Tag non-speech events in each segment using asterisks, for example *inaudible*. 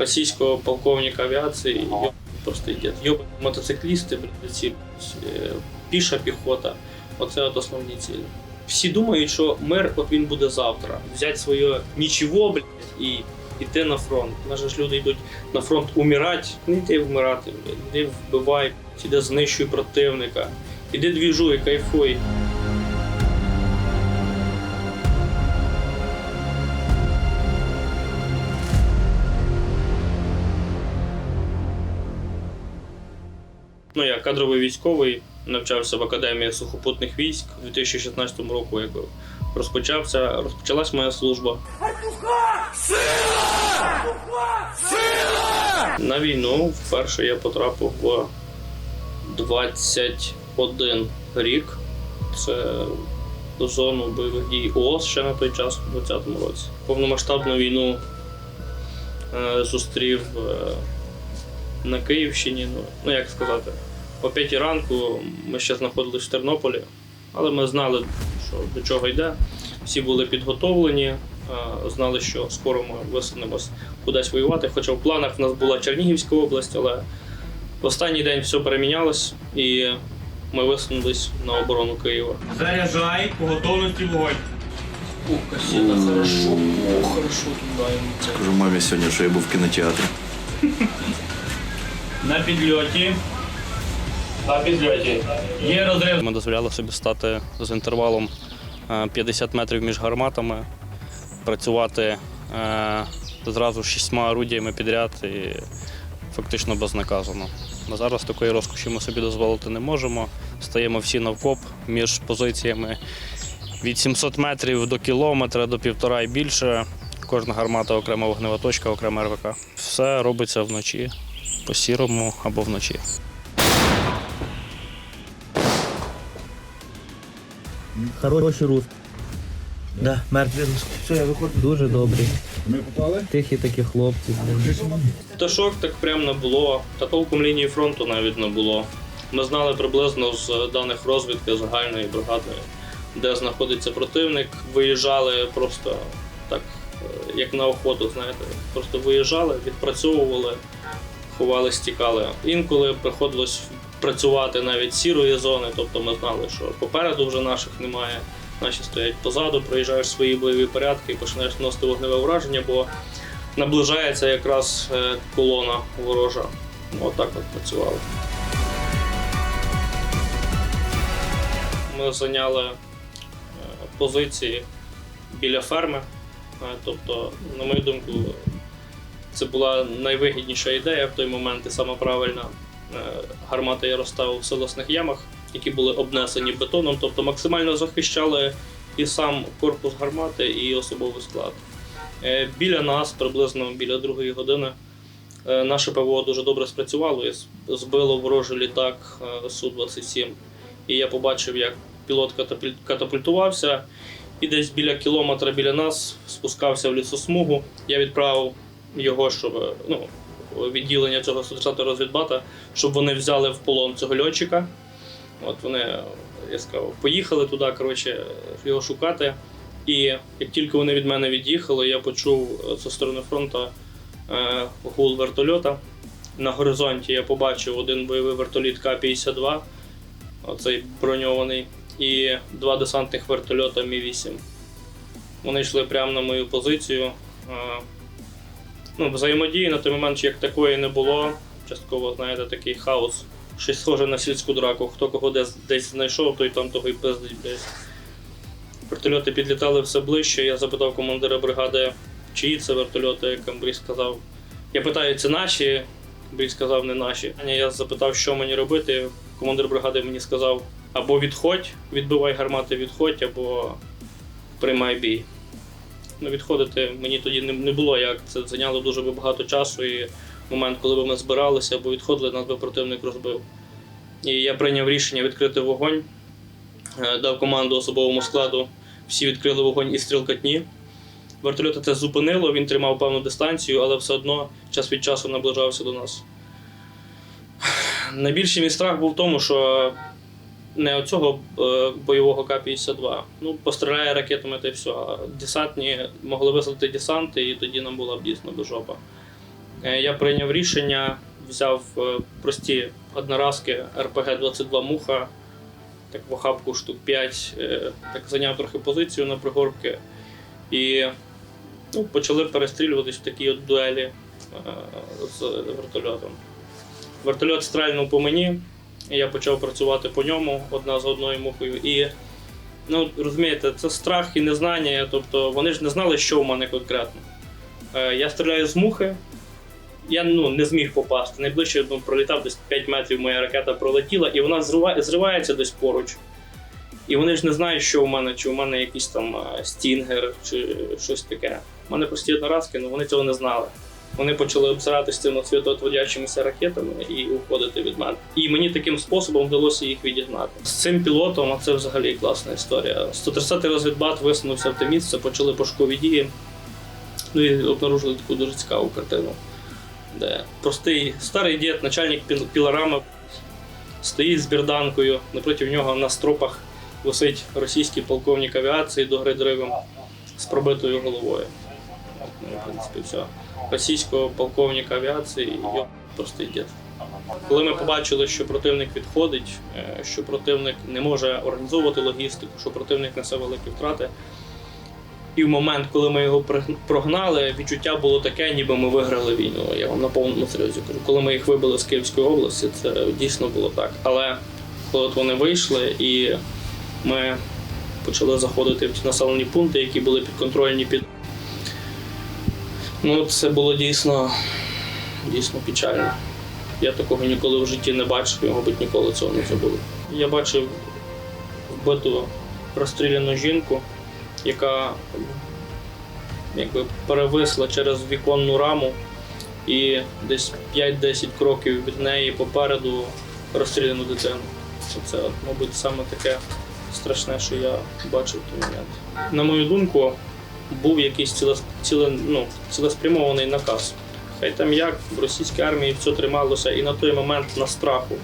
російського полковника авіації. Йоб... Просто йде. Йоб... мотоциклісти, ці е, піша піхота. Оце от основні цілі. Всі думають, що мир от він буде завтра. Взяти своє нічого, блядь, і йти на фронт. У нас же ж люди йдуть на фронт умирати. Не йди вмирати, блядь. іди вбивай, іди знищуй противника. Іди двіжуй, кайфуй. Ну, я кадровий військовий, навчався в Академії сухопутних військ у 2016 року, як розпочався, розпочалась моя служба. На війну вперше я потрапив в 21 рік. Це зону бойових дій ООС ще на той час, у 2020 році. Повномасштабну війну е, зустрів е, на Київщині. Ну, ну як сказати, о 5 ранку ми ще знаходились в Тернополі, але ми знали, що до чого йде. Всі були підготовлені, е, знали, що скоро ми висунемось кудись воювати. Хоча в планах в нас була Чернігівська область, але в останній день все перемінялось і ми висунулись на оборону Києва. Заряджай по готовності вогонь. О, кассета, хорошо, о, хорошо туди йому. Кажу мамі сьогодні, що я був в кінотеатрі. На підльоті. На підльоті. Є розрив. Ми дозволяли собі стати з інтервалом е, 50 метрів між гарматами, працювати е, зразу шістьма орудіями підряд і фактично безнаказано. На зараз такої розкоші ми собі дозволити не можемо. Стаємо всі навкоп між позиціями від 700 метрів до кілометра, до півтора і більше. Кожна гармата окрема вогнева точка, окрема РВК. Все робиться вночі, по сірому або вночі. Хороші рус. Да, мертві рус. Все, я виходжу. Дуже добрі. Ми попали? Тихі такі хлопці. Пташок так прям не було, та толком лінії фронту навіть не було. Ми знали приблизно з даних розвідки загальної бригади, де знаходиться противник. Виїжджали просто так, е, як на охоту, знаєте, просто виїжджали, відпрацьовували, ховали, стікали. Інколи приходилось працювати навіть сірої зони, тобто ми знали, що попереду вже наших немає. Наші стоять позаду, проїжджаєш свої бойові порядки і починаєш носити вогневе враження, бо наближається якраз е, колона ворожа. Отак от працювали. Ми зайняли е, позиції біля ферми. Е, Тобто, на мою думку, це була найвигідніша ідея в той момент і саме правильна. Е, Гармати я розставив в силосних ямах, які були обнесені бетоном, тобто максимально захищали і сам корпус гармати, і особовий склад. Е, Біля нас, приблизно біля другої години, е, наше ПВО дуже добре спрацювало і збило ворожий літак е, Су-27. І я побачив, як пілот катапуль- катапультувався, і десь біля кілометра біля нас спускався в лісосмугу. Я відправив його, щоб ну, відділення цього 130 розвідбата, щоб вони взяли в полон цього льотчика. От вони, е, я сказав, поїхали туди, коротше, його шукати. І як тільки вони від мене від'їхали, я почув е, зі сторони фронту е, гул вертольота. На горизонті я побачив один бойовий вертоліт К-52, оцей броньований, і два десантних вертольота Мі-8. Вони йшли прямо на мою позицію. Ну, взаємодії на той момент як такої не було. Частково, знаєте, такий хаос. Щось схоже на сільську драку. Хто кого десь, десь знайшов, той там того й пиздить десь. Вертольоти підлітали все ближче. Я запитав командира бригади, чиї це вертольоти, як Амбрій сказав. Я питаю, це наші? Амбрій сказав, не наші. Я запитав, що мені робити. Командир бригади мені сказав: або відходь, відбивай гармати, відходь, або приймай бій. Ну, відходити мені тоді не, було як. Це зайняло дуже багато часу. І момент, коли б ми збиралися або відходили, нас би противник розбив. І я прийняв рішення відкрити вогонь, Е, дав команду особовому складу. Всі відкрили вогонь із стрілкатні. Вертольота це зупинило, він тримав певну дистанцію, але все одно час від часу наближався до нас. Найбільший мій страх був в тому, що не оцього е, бойового К-52. Ну, постріляє ракетами та й все. А десантні могли вислати десанти, і тоді нам була б дійсно до жопа. Е, Я прийняв рішення, взяв е, прості одноразки РПГ-22 Муха, так в охапку штук 5, е, так зайняв трохи позицію на пригорки і ну, почали перестрілюватись в такій от дуелі з вертольотом. Вертольот стрельнув по мені, я почав працювати по ньому одна за одною мухою. І ну, розумієте, це страх і незнання. Тобто вони ж не знали, що в мене конкретно. Е, Я стріляю з мухи, я ну, не зміг попасти. Найближче ну, пролітав десь 5 метрів, моя ракета пролетіла, і вона зривається десь поруч. І вони ж не знають, що у мене, чи у мене якийсь там е, стінгер, чи щось таке. У мене прості одноразки, але вони цього не знали. Вони почали обсиратися з цими світоотводячимися ракетами і уходити від мене. І мені таким способом вдалося їх відігнати. З цим пілотом, а це взагалі класна історія. 130-й розвідбат висунувся в те місце, почали пошукові дії. Ну і обнаружили таку дуже цікаву картину, де простий старий дід, начальник піл- пілорами, стоїть з берданкою, напроти нього на стропах висить російський полковник авіації до гри дривом з пробитою головою. Ну, в принципі, все. Російського полковника авіації йо простий дід. Коли ми побачили, що противник відходить, е, що противник не може організовувати логістику, що противник несе великі втрати. І в момент, коли ми його прогнали, відчуття було таке, ніби ми виграли війну. Я вам на повному серйозі кажу. Коли ми їх вибили з Київської області, це дійсно було так. Але коли от вони вийшли і ми почали заходити в ті населені пункти, які були підконтрольні під. Ну, це було дійсно, дійсно печально. Я такого ніколи в житті не бачив, і, мабуть, ніколи цього не забуду. Я бачив вбиту розстріляну жінку, яка якби перевисла через віконну раму, і десь 5-10 кроків від неї попереду розстріляну дитину. Це, мабуть, саме таке страшне, що я бачив в той момент. На мою думку, був якийсь цілес, ціле, ну, цілеспрямований наказ. Хай там як в російській армії все трималося і на той момент на страху.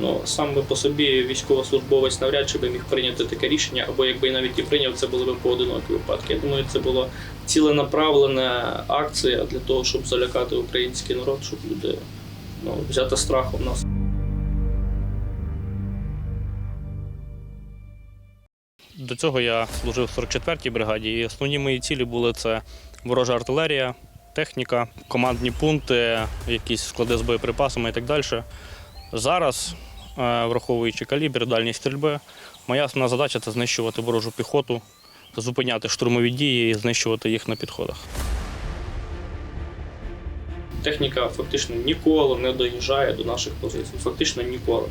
Ну, сам би по собі військовослужбовець навряд чи би міг прийняти таке рішення, або якби навіть і прийняв, це були б поодинокі випадки. Я думаю, це була ціленаправлена акція для того, щоб залякати український народ, щоб люди ну, взяти страху в нас. До цього я служив в 44-й бригаді, і основні мої цілі були це ворожа артилерія, техніка, командні пункти, якісь склади з боєприпасами і так далі. Зараз, е, враховуючи калібр, дальність стрільби, моя основна задача це знищувати ворожу піхоту, зупиняти штурмові дії і знищувати їх на підходах. Техніка фактично ніколи не доїжджає до наших позицій. Фактично ніколи.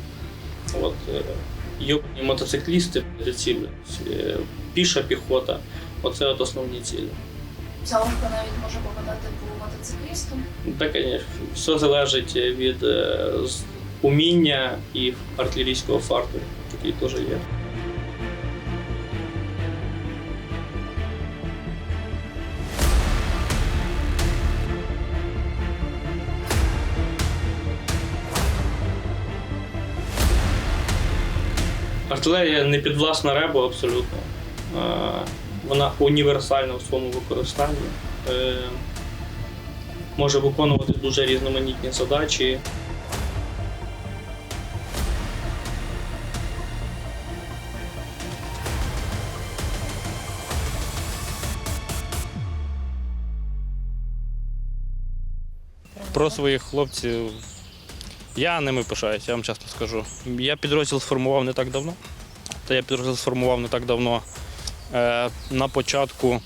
От, е, йобані мотоциклісти ці е, піша піхота. Оце от основні цілі. Заломка навіть може попадати по мотоциклісту. Так, звісно, все залежить від е, уміння і артилерійського фарту, який теж є. Артилерія не підвласна ребу абсолютно. Вона універсальна в своєму використанні. Е, може виконувати дуже різноманітні задачі. Про своїх хлопців я ними пишаюся, я вам чесно скажу. Я підрозділ сформував не так давно. Та я підрозділ сформував не так давно. Е, на початку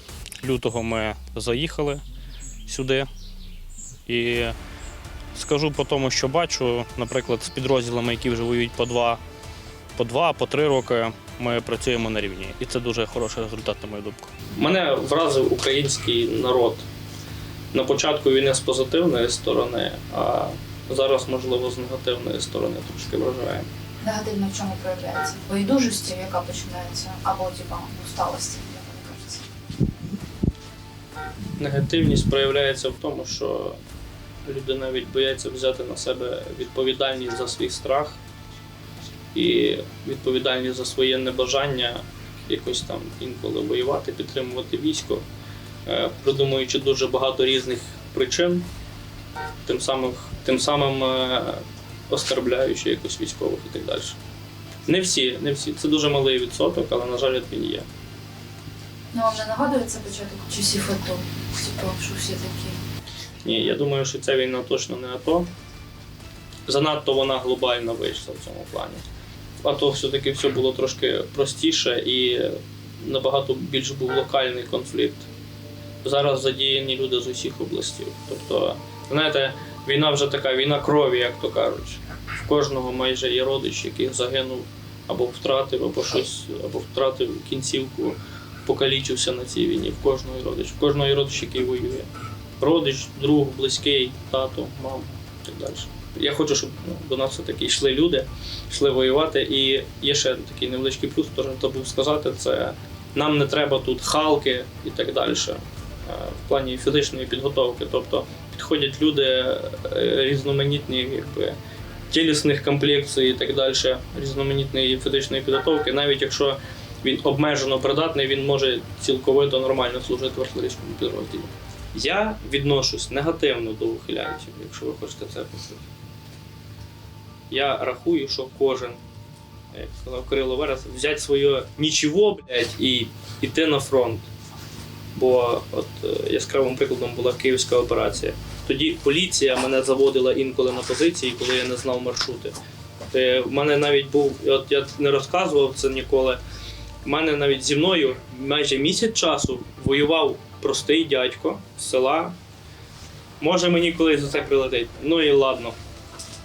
лютого ми заїхали сюди. І скажу по тому, що бачу, наприклад, з підрозділами, які вже воюють по два, по два, по три роки, ми працюємо на рівні. І це дуже хороший результат, на мою думку. Мене вразив український народ. На початку війни з позитивної сторони, а зараз, можливо, з негативної сторони трошки вражає. Негативно в чому проявляється? Байдужості, яка починається, або типа усталості, як вони кажуть. Негативність проявляється в тому, що люди навіть бояться взяти на себе відповідальність за свій страх і відповідальність за своє небажання якось там інколи воювати, підтримувати військо, е, придумуючи дуже багато різних причин. тим самим, тим самим оскорбляючи якось військових і так далі. Не всі, не всі. Це дуже малий відсоток, але, на жаль, він є. Ну, вам не нагадує це початок часів АТО? Типу, що всі такі. Ні, я думаю, що ця війна точно не АТО. Занадто вона глобально вийшла в цьому плані. АТО все-таки все було трошки простіше і набагато більш був локальний конфлікт. Зараз задіяні люди з усіх областей. Тобто, знаєте, війна вже така війна крові, як то кажуть. В кожного майже є родич, який загинув або втратив, або щось, або втратив кінцівку, покалічився на цій війні. В кожного родич, в кожного родич, який воює родич, друг, близький, тато, мама і так далі. Я хочу, щоб ну, до нас все-таки йшли люди, йшли воювати. І є ще такий невеличкий плюс, теж забув сказати, це нам не треба тут халки і так далі. Е, В плані фізичної підготовки. Тобто підходять люди е, різноманітні, якби тілісних комплекцій і так далі, різноманітної фізичної підготовки, навіть якщо він обмежено придатний, він може цілковито нормально служити в артилерійському підрозділі. Я відношусь негативно до ухилянців, якщо ви хочете це почути. Я рахую, що кожен, як сказав Кирило Верес, взяти своє нічого, блядь, і йти на фронт. Бо от е, яскравим прикладом була київська операція. Тоді поліція мене заводила інколи на позиції, коли я не знав маршрути. Е, В мене навіть був, от я не розказував це ніколи. У мене навіть зі мною майже місяць часу воював простий дядько з села. Може мені колись за це прилетить. Ну і ладно.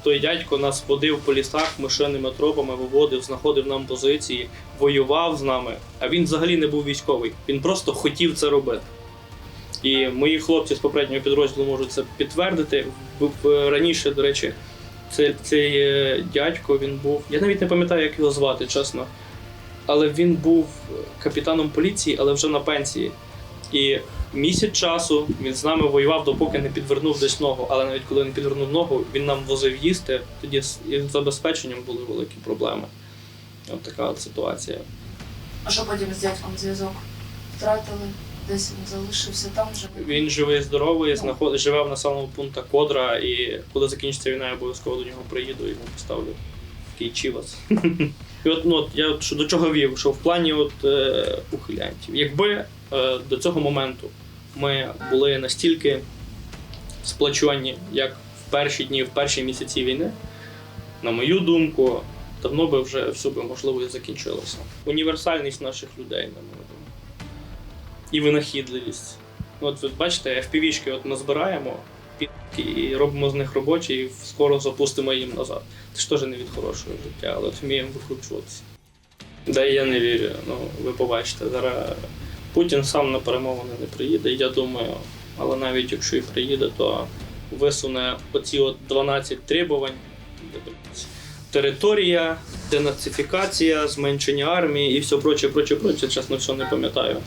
Той дядько нас водив по лісах машинними тропами, виводив, знаходив нам позиції, воював з нами, а він взагалі не був військовий. Він просто хотів це робити. І мої хлопці з попереднього підрозділу можуть це підтвердити. Раніше, до речі, цей, цей е, дядько він був. Я навіть не пам'ятаю, як його звати, чесно. Але він був капітаном поліції, але вже на пенсії. І місяць часу він з нами воював, допоки не підвернув десь ногу. Але навіть коли він підвернув ногу, він нам возив їсти. Тоді з забезпеченням були великі проблеми. От така от ситуація. А що потім з дядьком зв'язок? Втратили, десь він залишився там вже. Він живий, здоровий, знаход... живе в населеному пункті Кодра, і коли закінчиться війна, я обов'язково до нього приїду і йому поставлю такий чівас. *laughs* І от, ну, от я от що до чого вів, що в плані от, е, ухилянтів. Якби е, до цього моменту ми були настільки сплачувані, як в перші дні, в перші місяці війни, на мою думку, давно би вже все би можливо і закінчилося. Універсальність наших людей, на мою думку. І винахідливість. Ну, От бачите, FPV-шки от ми збираємо і робимо з них робочі, і скоро запустимо їм назад. Це ж теж не від хорошого життя, але от вміємо викручуватися. Да я не вірю. Ну, ви побачите, зараз Путін сам на перемовини не приїде, я думаю, але навіть якщо і приїде, то висуне оці от 12 требувань. Територія, денацифікація, зменшення армії і все проче, проче, проче, чесно, все не пам'ятаю.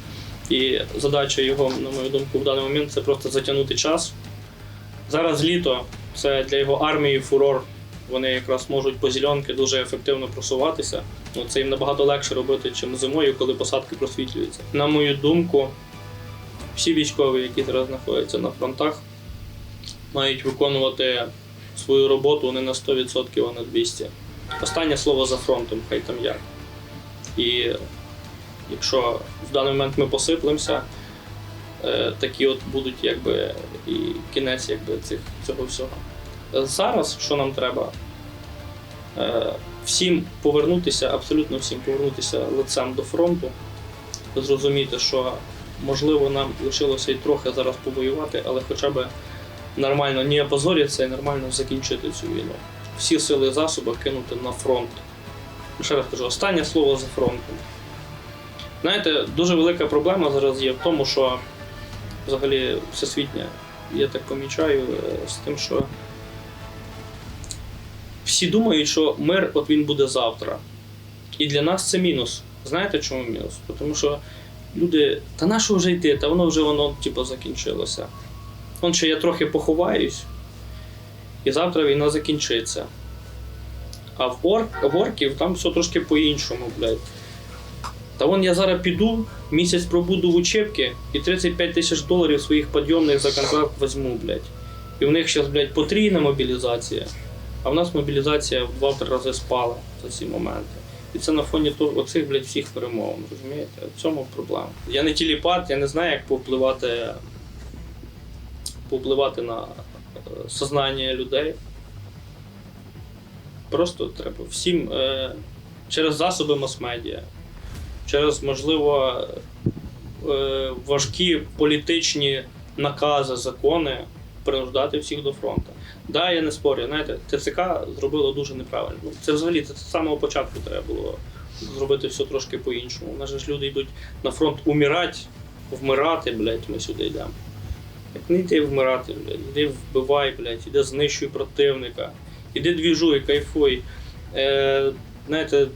І задача його, на мою думку, в даний момент це просто затягнути час. Зараз літо це для його армії фурор. Вони якраз можуть по зеленки дуже ефективно просуватися. Ну, це їм набагато легше робити, ніж зимою, коли посадки просвітлюються. На мою думку, всі військові, які зараз знаходяться на фронтах, мають виконувати свою роботу не на 100%, а на 200%. Останнє слово за фронтом, хай там як. І якщо в даний момент ми посиплемося, е, такі от будуть якби і кінець якби, цих, цього всього. Зараз що нам треба? Е, Всім повернутися, абсолютно всім повернутися лицем до фронту, зрозуміти, що можливо нам лишилося і трохи зараз повоювати, але хоча б нормально не опозоритися і нормально закінчити цю війну. Всі сили і засоби кинути на фронт. Ще раз кажу, останнє слово за фронтом. Знаєте, дуже велика проблема зараз є в тому, що взагалі всесвітня, я так помічаю, е, з тим, що всі думають, що мир от він буде завтра. І для нас це мінус. Знаєте, чому мінус? Тому що люди, та на що вже йти, та воно вже воно типу, закінчилося. Он ще я трохи поховаюсь, і завтра війна закінчиться. А в, орк, в орків там все трошки по-іншому, блядь. Та вон я зараз піду, місяць пробуду в учебці і 35 тисяч доларів своїх підйомних за контракт візьму, блядь. І в них зараз, блядь, потрійна мобілізація, а в нас мобілізація в два-три рази спала за ці моменти. І це на фоні оцих, блядь, всіх перемовин, розумієте? В цьому проблема. Я не тіліпат, я не знаю, як повпливати, повпливати на е, сознання людей. Просто треба всім е, через засоби мас-медіа, через, можливо, е, важкі політичні накази, закони принуждати всіх до фронту. Да, я не спорю. Знаєте, ТЦК зробило дуже неправильно. Ну, Це взагалі це з самого початку треба було зробити все трошки по-іншому. У нас ж люди йдуть на фронт умирати, вмирати, блядь, ми сюди йдемо. Так не йди вмирати, блядь, іди вбивай, блядь, іди знищуй противника, іди двіжуй, кайфуй. Е, знаєте,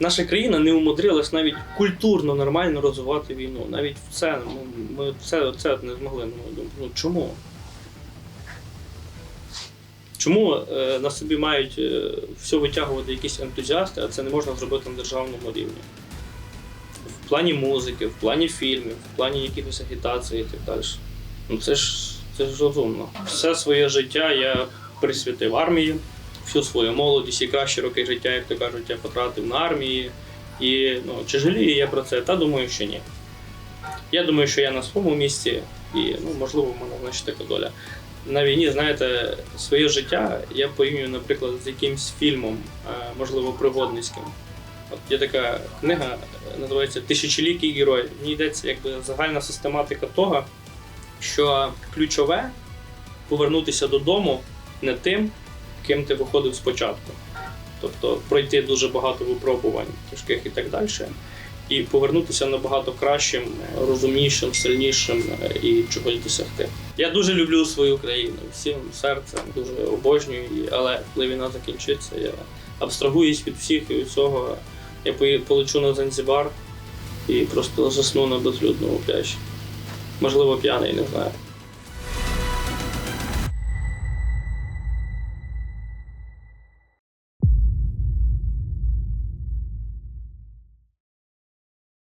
наша країна не умудрилась навіть культурно нормально розвивати війну. Навіть в це ми, ми це, це не змогли, на мою думку. Ну чому? Чому е, на собі мають е, все витягувати якісь ентузіасти, а це не можна зробити на державному рівні? В плані музики, в плані фільмів, в плані якихось агітацій і так далі. Ну це ж це ж розумно. Все своє життя я присвятив армії, всю свою молодість і кращі роки життя, як то кажуть, я потратив на армії. І ну, чи жалію я про це? Та думаю, що ні. Я думаю, що я на своєму місці, і ну, можливо, в мене значить така доля. На війні, знаєте, своє життя я порівнюю, наприклад, з якимсь фільмом, е, можливо, пригодницьким. От є така книга, називається Тисячолікий герой. В ній йдеться якби загальна систематика того, що ключове повернутися додому не тим, ким ти виходив спочатку. Тобто пройти дуже багато випробувань тяжких і так далі. І повернутися набагато кращим, розумнішим, сильнішим е, і чогось досягти. Я дуже люблю свою країну, всім серцем, дуже обожнюю її, але коли війна закінчиться, я абстрагуюсь від всіх і від цього. Я полечу на Занзібар і просто засну на безлюдному пляжі. Можливо, п'яний, не знаю.